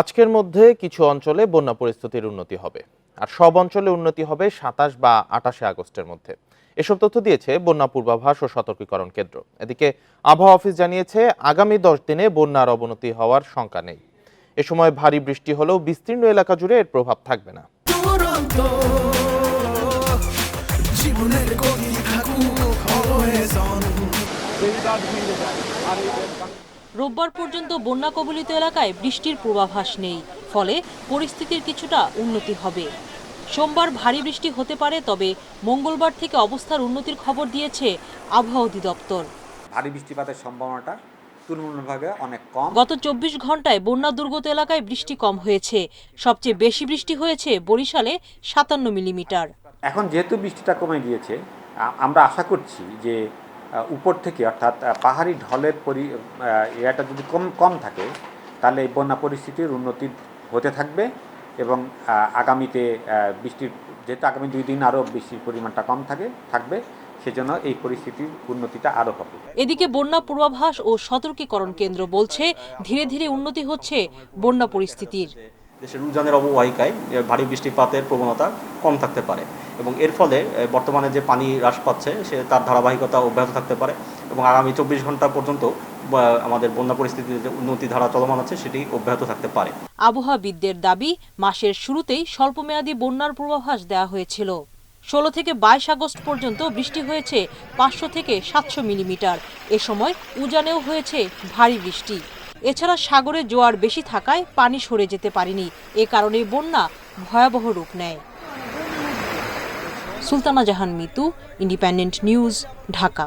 আজকের মধ্যে কিছু অঞ্চলে বন্যা পরিস্থিতির উন্নতি হবে। আর সব অঞ্চলে উন্নতি হবে সাতাশ বা আটাশে আগস্টের মধ্যে। এসব তথ্য দিয়েছে বন্যা পূর্বাভাস ও সতর্কীকরণ কেন্দ্র। এদিকে আবহাওয়া অফিস জানিয়েছে, আগামী দশ দিনে বন্যার অবনতি হওয়ার শঙ্কা নেই। এ সময় ভারী বৃষ্টি হলেও বিস্তীর্ণ এলাকা জুড়ে এর প্রভাব থাকবে না। রোববার পর্যন্ত বন্যা কবলিত এলাকায় বৃষ্টির পূর্বাভাস নেই। ফলে পরিস্থিতির কিছুটা উন্নতি হবে। সোমবার ভারী বৃষ্টি হতে পারে তবে মঙ্গলবার থেকে অবস্থার উন্নতির খবর দিয়েছে আবহাওয়া অধিদপ্তর। ভারী বৃষ্টিপাতের সম্ভাবনাটা তুলনামূলকভাবে অনেক কম। গত চব্বিশ ঘন্টায় বন্যা দুর্গত এলাকায় বৃষ্টি কম হয়েছে। সবচেয়ে বেশি বৃষ্টি হয়েছে বরিশালে সাতান্ন মিলিমিটার। এখন যেহেতু বৃষ্টিটা কমে গিয়েছে আমরা আশা করছি যে উপর থেকে, অর্থাৎ পাহাড়ি ঢলের পরি ইয়েটা যদি কম কম থাকে, তাহলে এই বন্যা পরিস্থিতির উন্নতি হতে থাকবে এবং আগামীতে বৃষ্টির, যেহেতু আগামী দুই দিন আরও বৃষ্টির পরিমাণটা কম থাকে, থাকবে, সেজন্য এই পরিস্থিতির উন্নতিটা আরও হবে। এদিকে বন্যা পূর্বাভাস ও সতর্কীকরণ কেন্দ্র বলছে, ধীরে ধীরে উন্নতি হচ্ছে বন্যা পরিস্থিতির। দেশের উজানের অববাহিকায় ভারী বৃষ্টিপাতের প্রবণতা কম থাকতে পারে এবং এর ফলে বর্তমানে যে পানি হ্রাস পাচ্ছে, সে তার ধারাবাহিকতা অব্যাহত থাকতে পারে এবং আগামী চব্বিশ ঘণ্টা পর্যন্ত আমাদের বন্যা পরিস্থিতির যে উন্নতি ধারা চলমান আছে, সেটি অব্যাহত থাকতে পারে। আবহাওয়াবিদদের দাবি, মাসের শুরুতেই স্বল্পমেয়াদী বন্যার পূর্বাভাস দেওয়া হয়েছিল। ষোলো থেকে বাইশ আগস্ট পর্যন্ত বৃষ্টি হয়েছে পাঁচশো থেকে সাতশো মিলিমিটার। এ সময় উজানেও হয়েছে ভারী বৃষ্টি। এছাড়া সাগরে জোয়ার বেশি থাকায় পানি সরে যেতে পারেনি। এ কারণে বন্যা ভয়াবহ রূপ নেয়। Sultana Jahan Mitu, independent news, Dhaka.